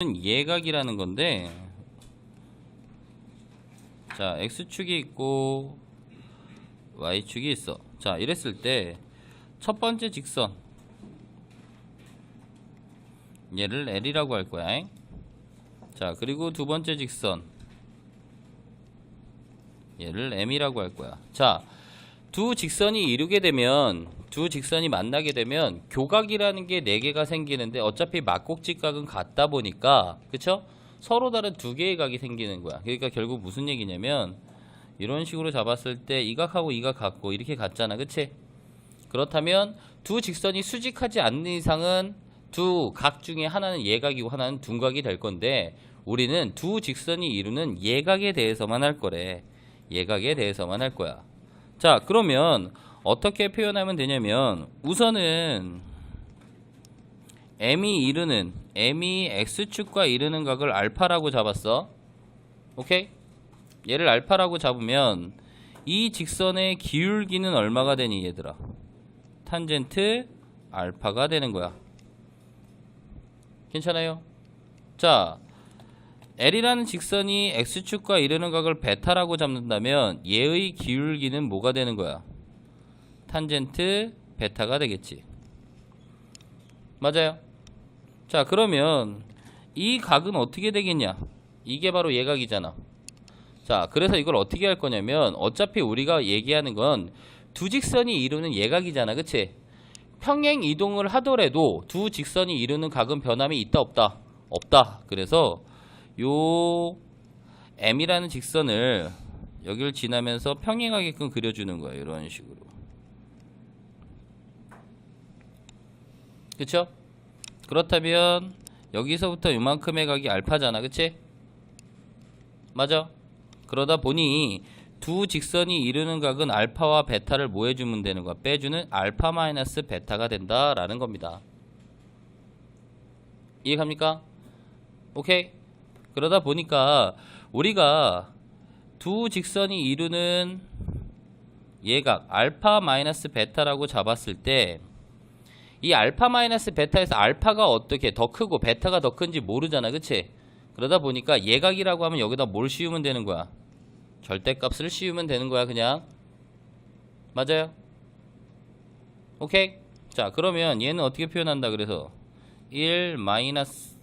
예각이라는 건데 자 x축이 있고 y축이 있어 자 이랬을 때 첫 번째 직선 얘를 L이라고 할 거야 잉? 자 그리고 두 번째 직선 얘를 M이라고 할 거야 자 두 직선이 이루게 되면 두 직선이 만나게 되면 교각이라는 게 네 개가 생기는데 어차피 막곡직각은 같다 보니까 그쵸? 서로 다른 두 개의 각이 생기는 거야 그러니까 결국 무슨 얘기냐면 이런 식으로 잡았을 때 이 각하고 이 각 같고 이렇게 같잖아 그치? 그렇다면 두 직선이 수직하지 않는 이상은 두 각 중에 하나는 예각이고 하나는 둔각이 될 건데 우리는 두 직선이 이루는 예각에 대해서만 할 거래 예각에 대해서만 할 거야 자 그러면 어떻게 표현하면 되냐면 우선은 m이 이루는 m이 x축과 이루는 각을 알파라고 잡았어. 오케이? 얘를 알파라고 잡으면 이 직선의 기울기는 얼마가 되니 얘들아? 탄젠트 알파가 되는 거야. 괜찮아요? 자 L이라는 직선이 x축과 이루는 각을 베타라고 잡는다면 얘의 기울기는 뭐가 되는 거야 탄젠트 베타가 되겠지. 맞아요. 자, 그러면 이 각은 어떻게 되겠냐? 이게 바로 예각이잖아. 자, 그래서 이걸 어떻게 할 거냐면 어차피 우리가 얘기하는 건 두 직선이 이루는 예각이잖아. 그치? 평행 이동을 하더라도 두 직선이 이루는 각은 변함이 있다 없다? 없다. 그래서 요 M이라는 직선을 여기를 지나면서 평행하게끔 그려주는 거야. 이런 식으로. 그쵸? 그렇다면 여기서부터 이만큼의 각이 알파잖아 그치? 맞아 그러다 보니 두 직선이 이루는 각은 알파와 베타를 뭐 해주면 되는 거야 빼주는 알파 마이너스 베타가 된다라는 겁니다 이해갑니까? 오케이 그러다 보니까 우리가 두 직선이 이루는 예각 알파 마이너스 베타라고 잡았을 때 이 알파 마이너스 베타에서 알파가 어떻게 더 크고 베타가 더 큰지 모르잖아 그치? 그러다 보니까 예각이라고 하면 여기다 뭘 씌우면 되는 거야? 절대값을 씌우면 되는 거야 그냥. 맞아요? 오케이? 자 그러면 얘는 어떻게 표현한다 그래서? 1 마이너스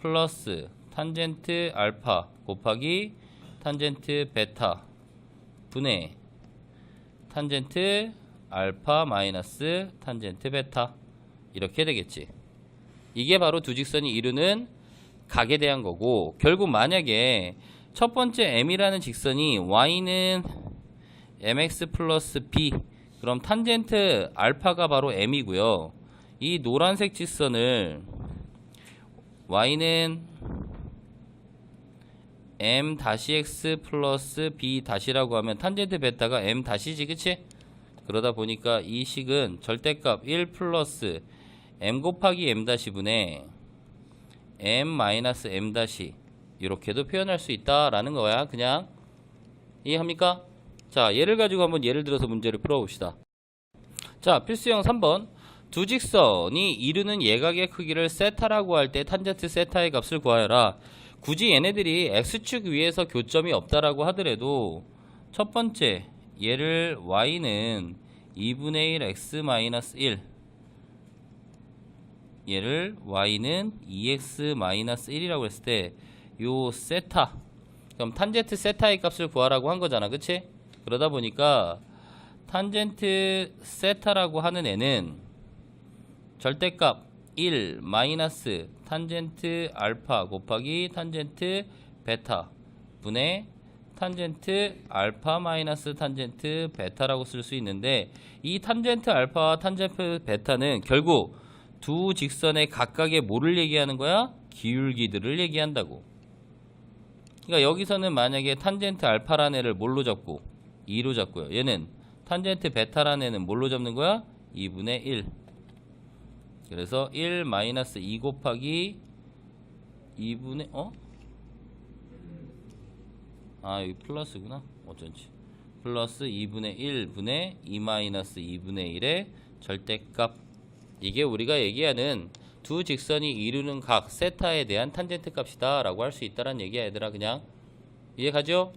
플러스 탄젠트 알파 곱하기 탄젠트 베타 분의 탄젠트 알파 마이너스 탄젠트 베타 이렇게 되겠지. 이게 바로 두 직선이 이루는 각에 대한 거고 결국 만약에 첫 번째 m이라는 직선이 y는 mx 플러스 b 그럼 탄젠트 알파가 바로 m이고요. 이 노란색 직선을 y는 m 다시 x 플러스 b 다시라고 하면 탄젠트 베타가 m 다시지 그치? 그러다 보니까 이 식은 절대값 1 플러스 m 곱하기 m 다시 분의 m 마이너스 m 다시 이렇게도 표현할 수 있다라는 거야. 그냥 이해합니까? 자, 예를 가지고 한번 예를 들어서 문제를 풀어봅시다. 자, 필수형 3번. 두 직선이 이루는 예각의 크기를 세타라고 할 때 탄젠트 세타의 값을 구하여라. 굳이 얘네들이 x축 위에서 교점이 없다라고 하더라도 첫 번째 얘를 y는 2분의 1 x 마이너스 1 얘를 y는 2x 마이너스 1이라고 했을 때 요 세타 그럼 탄젠트 세타의 값을 구하라고 한 거잖아 그치? 그러다 보니까 탄젠트 세타라고 하는 애는 절대값 1 마이너스 탄젠트 알파 곱하기 탄젠트 베타 분의 탄젠트 알파 마이너스 탄젠트 베타라고 쓸 수 있는데 이 탄젠트 알파와 탄젠트 베타는 결국 두 직선의 각각의 뭐를 얘기하는 거야? 기울기들을 얘기한다고. 그러니까 여기서는 만약에 탄젠트 알파라는 애를 뭘로 잡고 2로 잡고요. 얘는 탄젠트 베타라는 애는 뭘로 잡는 거야? 2분의 1. 그래서 1 마이너스 2 곱하기 2분의 어? 아 여기 플러스구나 어쩐지 플러스 2분의 1분의 2 마이너스 2분의 1의 절대값 이게 우리가 얘기하는 두 직선이 이루는 각 세타에 대한 탄젠트 값이다 라고 할 수 있다란 얘기야 얘들아 그냥 이해 가죠?